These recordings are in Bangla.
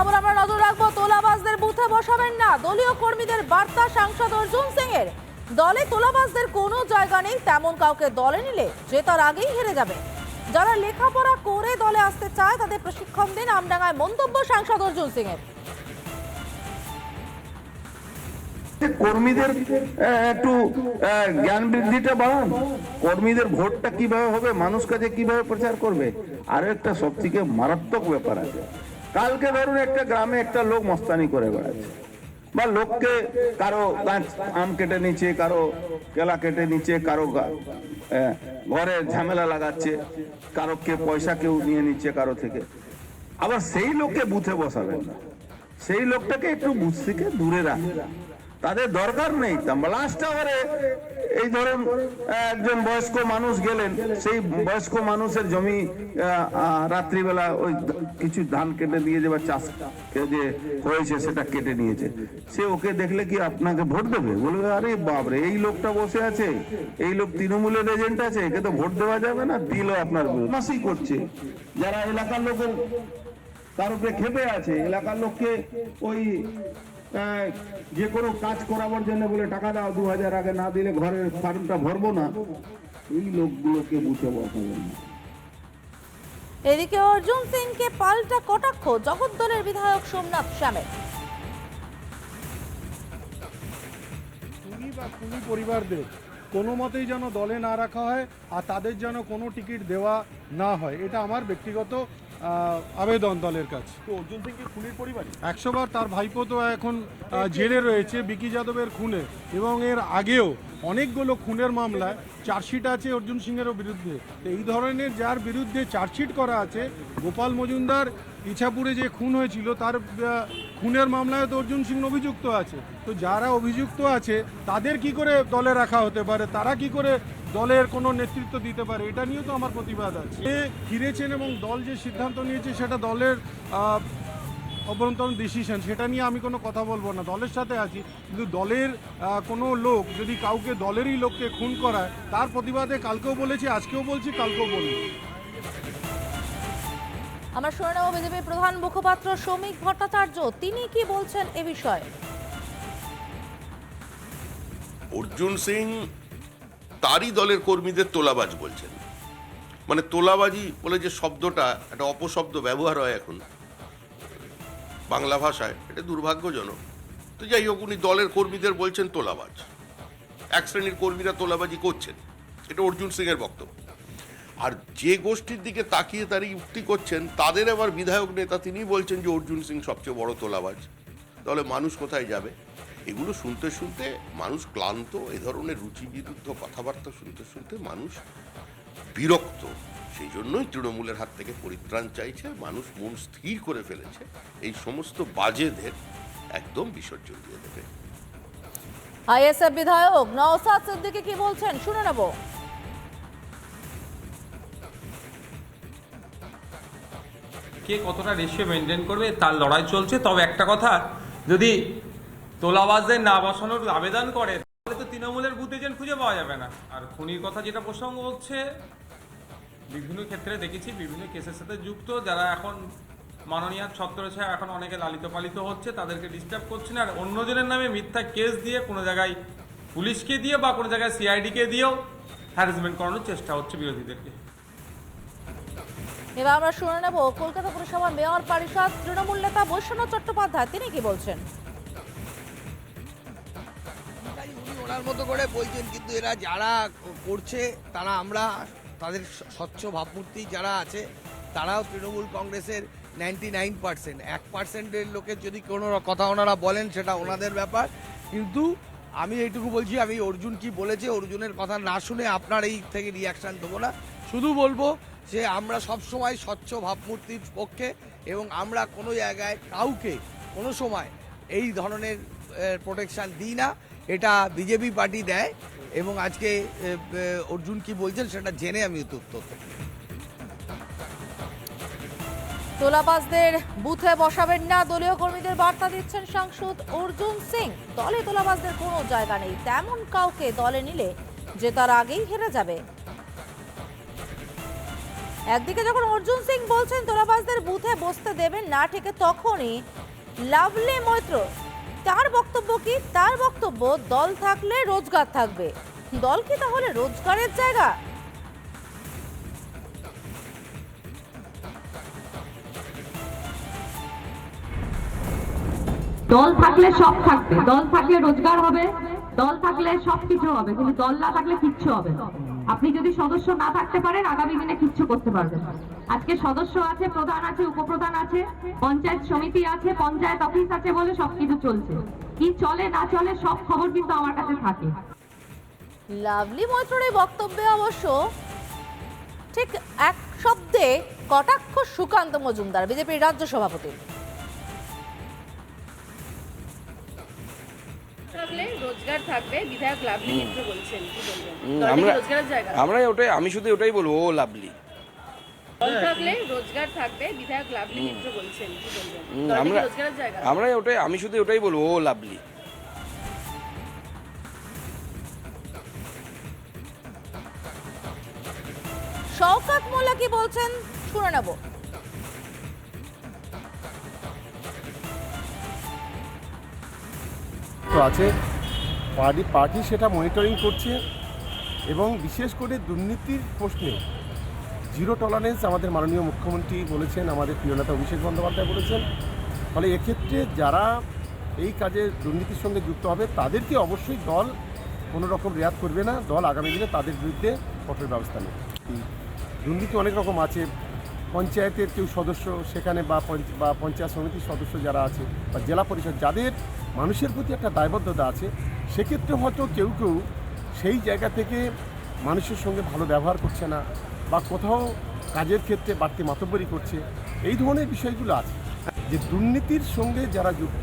খবর আমরা নজর রাখব। তোলাবাজদের বুথে বসাবেন না। দলীয় কর্মীদের বার্তা সাংসদ অর্জুন সিং এর দলে তোলাবাজদের কোনো জায়গা নেই, তেমন কাউকে দলে নিলে জেতার আগেই হেরে যাবে। যারা লেখাপড়া করে দলে আসতে চায়, তাদের প্রশিক্ষণ দিন আমডাঙ্গায় মন্তব্য সাংসদ অর্জুন সিং এর কর্মীদের একটু জ্ঞান বৃদ্ধিটা বাড়ান। কর্মীদের ভোটটা কীভাবে হবে, মানুষ কাছে কীভাবে প্রচার করবে, আর একটা সব থেকে মারাত্মক ব্যাপার আছে। কালকে ধরুন একটা গ্রামে একটা লোক মস্তানি করে বেড়াচ্ছে। বা লোককে কারও গাছ আম কেটে নিচ্ছে, কারও কেলা কেটে নিচ্ছে, কারও ঘরে ঝামেলা লাগাচ্ছে, কারও কে পয়সা কেউ নিয়ে নিচ্ছে কারও থেকে। আবার সেই লোককে বুথে বসাবেন না। সেই লোকটাকে একটু বুথ থেকে দূরে রাখবেন। তাদের দরকার নেই। লাস্ট আওয়ারে এই ধরুন, একজন বয়স্ক মানুষ গেলেন, সেই বয়স্ক মানুষের জমি রাত্রিবেলা ওই কিছু ধান কেটে দিয়ে যাবে, চাষ কে যে হয়েছে সেটা কেটে নিয়েছে। সে ওকে দেখলে কি আপনাকে ভোট দেবে? বলবে, আরে বাপরে, এই লোকটা বসে আছে, এই লোক তৃণমূলের এজেন্ট আছে, একে তো ভোট দেওয়া যাবে না, দিল আপনার মাসি করছে। যারা এলাকার লোকের তার উপরে খেপে আছে, এলাকার লোককে ওই যে কোনো কাজ করাবার জন্য বলে টাকা দাও দু হাজার আগে না দিলে ঘরের ফার্মটা ভরবো না। এই লোকগুলোকে বুঝে বসাবেন না এদিকে অর্জুন সিংকে পাল্টা কটাক্ষ জগদ্দলের বিধায়ক সোমনাথ শ্যামের খুনি বা পরিবারদের কোনো মতেই যেন দলে না রাখা হয় আর তাদের যেন কোনো টিকিট দেওয়া না হয় এটা আমার ব্যক্তিগত আবেদন দলের কাছে। তো অর্জুন সিং খুনির পরিবারই? একশো বার তার ভাইপো তো এখন জেলে রয়েছে বিকি যাদবের খুনে। এবং এর আগেও অনেকগুলো খুনের মামলায় চার্জশিট আছে অর্জুন সিংয়েরও বিরুদ্ধে। তো এই ধরনের যার বিরুদ্ধে চার্জশিট করা আছে গোপাল মজুমদার ইছাপুরে যে খুন হয়েছিল তার খুনের মামলায় তো অর্জুন সিং অভিযুক্ত আছে। তো যারা অভিযুক্ত আছে তাদের কি করে দলে রাখা হতে পারে? তারা কি করে দলের কোনো নেতৃত্ব দিতে পারে এটা নিয়েও তো আমার প্রতিবাদ আছে। ফিরেছেন এবং দল যে সিদ্ধান্ত নিয়েছে সেটা দলের অভ্যন্তরীণ ডিসিশন সেটা নিয়ে আমি কোনো কথা বলব না। দলের সাথে আছি কিন্তু দলের কোনো লোক যদি কাউকে দলেরই লোককে খুন করায় তার প্রতিবাদে কালকেও বলেছি আজকেও বলছি কালকেও বলব। আমরা শুনে নেব বিজেপির প্রধান মুখপাত্র শ্রমিক ভট্টাচার্য তিনি কি বলছেন এ বিষয়ে? অর্জুন সিং তারই দলের কর্মীদের তোলাবাজ বলছেন। মানে তোলাবাজি বলে যে শব্দটা, একটা অপশব্দ ব্যবহার হয় এখন। বাংলা ভাষায়, এটা দুর্ভাগ্যজনক। তো যাই হোক, উনি দলের কর্মীদের বলছেন তোলাবাজ। এক শ্রেণির কর্মীরা তোলাবাজি করছেন। এটা অর্জুন সিং এর বক্তব্য। আর যে গোষ্ঠীর দিকে তাকিয়ে তারা উক্তি করছেন, তাদের আবার বিধায়ক নেতা তিনি বলছেন যে অর্জুন সিং সবচেয়ে বড় তোলাবাজ। তাহলে মানুষ কোথায় যাবে? এগুলো শুনতে শুনতে মানুষ ক্লান্ত এ ধরনের রুচি বিরুদ্ধ কথাবার্তা শুনতে শুনতে মানুষ বিরক্ত। সেই জন্যই তৃণমূলের হাত থেকে পরিত্রাণ চাইছে মানুষ মন স্থির করে ফেলেছে। এই সমস্ত বাজেদের একদম বিসর্জন দিয়ে দেবে। আইএসএফ বিধায়ক নওসাদ সিদ্দিকী কি বলছেন? শুনে নেব। কে কতটা রেশিও মেনটেন করবে তার লড়াই চলছে। তবে একটা কথা যদি তোলাবাজদের না বসানোর আবেদন করে, তাহলে তো তৃণমূলের বুথ এজেন্ট খুঁজে পাওয়া যাবে না। আর খুনির কথা যেটা প্রসঙ্গ হচ্ছে, বিভিন্ন ক্ষেত্রে দেখেছি, বিভিন্ন কেসের সাথে যুক্ত, যারা এখন মাননীয় ছত্রছায়া এখন অনেকে লালিত পালিত হচ্ছে, তাদেরকে ডিস্টার্ব করছে না। আর অন্যজনের নামে মিথ্যা কেস দিয়ে কোনো জায়গায় পুলিশকে দিয়ে বা কোনো জায়গায় সিআইডিকে দিয়েও হ্যারাসমেন্ট করানোর চেষ্টা হচ্ছে বিরোধীদেরকে। এবার আমরা শুনে নেব কলকাতা পুরসভার মেয়র, পরিষদ, তৃণমূল নেতা বৈষ্ণব চট্টোপাধ্যায়, তিনি কি বলছেন? ওনার মতো করে বলছেন, কিন্তু এরা যারা করছে, তারা আমরা, তাদের স্বচ্ছ ভাবমূর্তি যারা আছে, তারাও তৃণমূল কংগ্রেসের নাইনটি নাইন পার্সেন্ট এক পার্সেন্টের লোকের যদি কোনো কথা ওনারা বলেন, সেটা ওনাদের ব্যাপার। কিন্তু আমি এইটুকু বলছি, আমি অর্জুন কি বলেছে, অর্জুনের কথা না শুনে আপনার এই থেকে রিয়াকশান দেবো না। শুধু বলব যে আমরা সব সময় স্বচ্ছ ভাবমূর্তির পক্ষে এবং আমরা কোনো জায়গায় কাউকে কোনো সময় এই ধরনের প্রোটেকশান দিই না। এটা বিজেপি পার্টি দেয় এবং আজকে অর্জুন কি বলছেন সেটা জেনে আমি উত্তর তোলাবাজদের বুথে বসাবেন না, দলীয় কর্মীদের বার্তা দিচ্ছেন সাংসদ অর্জুন সিং। দলে তোলাবাজদের কোনো জায়গা নেই, তেমন কাউকে দলে নিলে যে তার আগেই হেরে যাবে। একদিকে যখন অর্জুন সিং বলছেন, তোলাবাজদের বুথে বসতে দেবেন না, ঠিক তখনই লাভলি মৈত্র তার বক্তব্য কি? তার বক্তব্য, দল থাকলে রোজগার থাকবে। দল কি তাহলে রোজগারের জায়গা? দল থাকলে সব থাকবে। দল থাকলে রোজগার হবে, দল থাকলে সবকিছু হবে, কিন্তু দল না থাকলে কিচ্ছু হবে না। আপনি যদি সদস্য না থাকতে পারেন, আগামী দিনে কিচ্ছু করতে পারবেন। আজকে সদস্য আছে, প্রধান আছে, উপপ্রধান আছে, পঞ্চায়েত সমিতি আছে, পঞ্চায়েত অফিস আছে বলে সবকিছু চলছে। কি চলে, না চলে, সব খবর কিন্তু আমার কাছে থাকে। লাভলি মৈত্রের বক্তব্যে অবশ্য ঠিক এক শব্দে কটাক্ষ সুকান্ত মজুমদার, বিজেপির রাজ্য সভাপতি। রোজগার থাকবে বিধায়ক লাভলি মিত্র বলছেন কি বলবেন? আমরা জায়গা। আমরা ওটাই আমি শুধু ওটাই বলব ও লাভলি। থাকলে রোজগার থাকবে বিধায়ক লাভলি মিত্র বলছেন কি বলবেন? হুম, দলটা কি আমরা জায়গা। আমরা ওটাই আমি শুধু ওটাই বলব ও লাভলি। শওকাত মোল্লা কি বলছেন? শুনে নেব। আছে। পার্টি পার্টি সেটা মনিটরিং করছে এবং বিশেষ করে দুর্নীতির প্রশ্নে জিরো টলারেন্স আমাদের মাননীয় মুখ্যমন্ত্রী বলেছেন, আমাদের প্রিয় নেতা অভিষেক বন্দ্যোপাধ্যায় বলেছেন। ফলে এক্ষেত্রে যারা এই কাজে দুর্নীতির সঙ্গে যুক্ত হবে, তাদেরকে অবশ্যই দল কোনো রকম রেয়াত করবে না। দল আগামী দিনে তাদের বিরুদ্ধে কঠোর ব্যবস্থা নেবে। দুর্নীতি অনেক রকম আছে। পঞ্চায়েতের কেউ সদস্য, সেখানে বা বা পঞ্চায়েত সমিতির সদস্য যারা আছে বা জেলা পরিষদ, যাদের মানুষের প্রতি একটা দায়বদ্ধতা আছে সেক্ষেত্রে হয়তো কেউ কেউ সেই জায়গা থেকে মানুষের সঙ্গে ভালো ব্যবহার করছে না বা কোথাও কাজের ক্ষেত্রে বাড়তি মাতব্বরি করছে। এই ধরনের বিষয়গুলো আছে। যে দুর্নীতির সঙ্গে যারা যুক্ত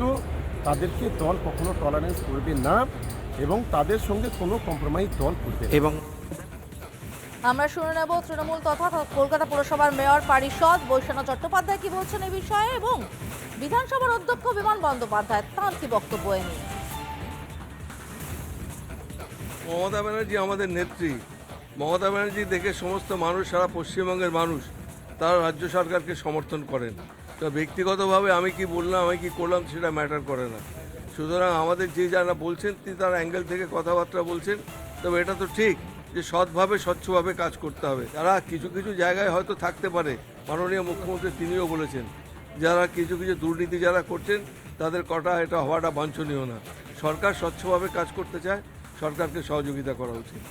তাদেরকে দল কখনো টলারেন্স করবে না এবং তাদের সঙ্গে কোনো কম্প্রোমাইজ দল করবে এবং আমরা শুনে নেব তৃণমূল তথা কলকাতা পুরসভার মেয়র পারিষদ বৈশ্বনাথ চট্টোপাধ্যায় কি বলছেন এই বিষয়ে এবং বিধানসভার অধ্যক্ষ বিমান বন্দ্যোপাধ্যায়, তাঁর কি বক্তব্য এ নিয়ে? মমতা ব্যানার্জি আমাদের নেত্রী। মমতা ব্যানার্জি দেখে সমস্ত মানুষ, সারা পশ্চিমবঙ্গের মানুষ তারা রাজ্য সরকারকে সমর্থন করেন। তো ব্যক্তিগতভাবে আমি কি বললাম, আমি কি করলাম সেটা ম্যাটার করে না। সুতরাং আমাদের যে যারা বলছেন তিনি তার অ্যাঙ্গেল থেকে কথাবার্তা বলছেন। তবে এটা তো ঠিক যে সৎভাবে, স্বচ্ছভাবে কাজ করতে হবে। তারা কিছু কিছু জায়গায় হয়তো থাকতে পারে। মাননীয় মুখ্যমন্ত্রী তিনিও বলেছেন। যারা কিছু কিছু দুর্নীতি যারা করছেন, তাদের কটা এটা হওয়াটা বাঞ্ছনীয় না। সরকার স্বচ্ছভাবে কাজ করতে চায়, সরকারকে সহযোগিতা করা উচিত।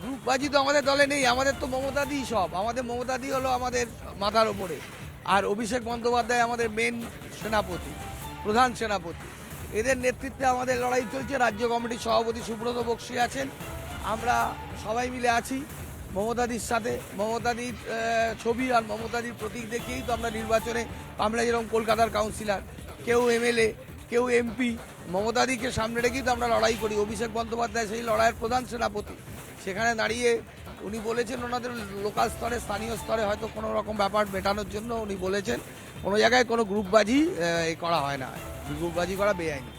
গ্রুপবাজি তো আমাদের দলে নেই, আমাদের তো মমতাদি সব। আমাদের মমতাদি হলো আমাদের মাথার ওপরে। আর অভিষেক বন্দ্যোপাধ্যায় আমাদের মেন সেনাপতি, প্রধান সেনাপতি। এদের নেতৃত্বে আমাদের লড়াই চলছে, রাজ্য কমিটির সভাপতি সুব্রত বক্সি আছেন। আমরা সবাই মিলে আছি। মমতাদির সাথে, মমতাদির ছবি আর মমতাদির প্রতীক দেখেই তো আমরা নির্বাচনে, আমরা যেরকম কলকাতার কাউন্সিলর কেউ এমএলএ, কেউ এমপি, মমতাদিকে সামনে রেখেই তো আমরা লড়াই করি। অভিষেক বন্দ্যোপাধ্যায় সেই লড়াইয়ের প্রধান সেনাপতি। সেখানে দাঁড়িয়ে উনি বলেছেন ওনাদের লোকাল স্তরে, স্থানীয় স্তরে হয়তো কোনো রকম ব্যাপার মেটানোর জন্য উনি বলেছেন। কোনো জায়গায় কোনো গ্রুপবাজি করা হয় না। গ্রুপবাজি করা বেআইনি।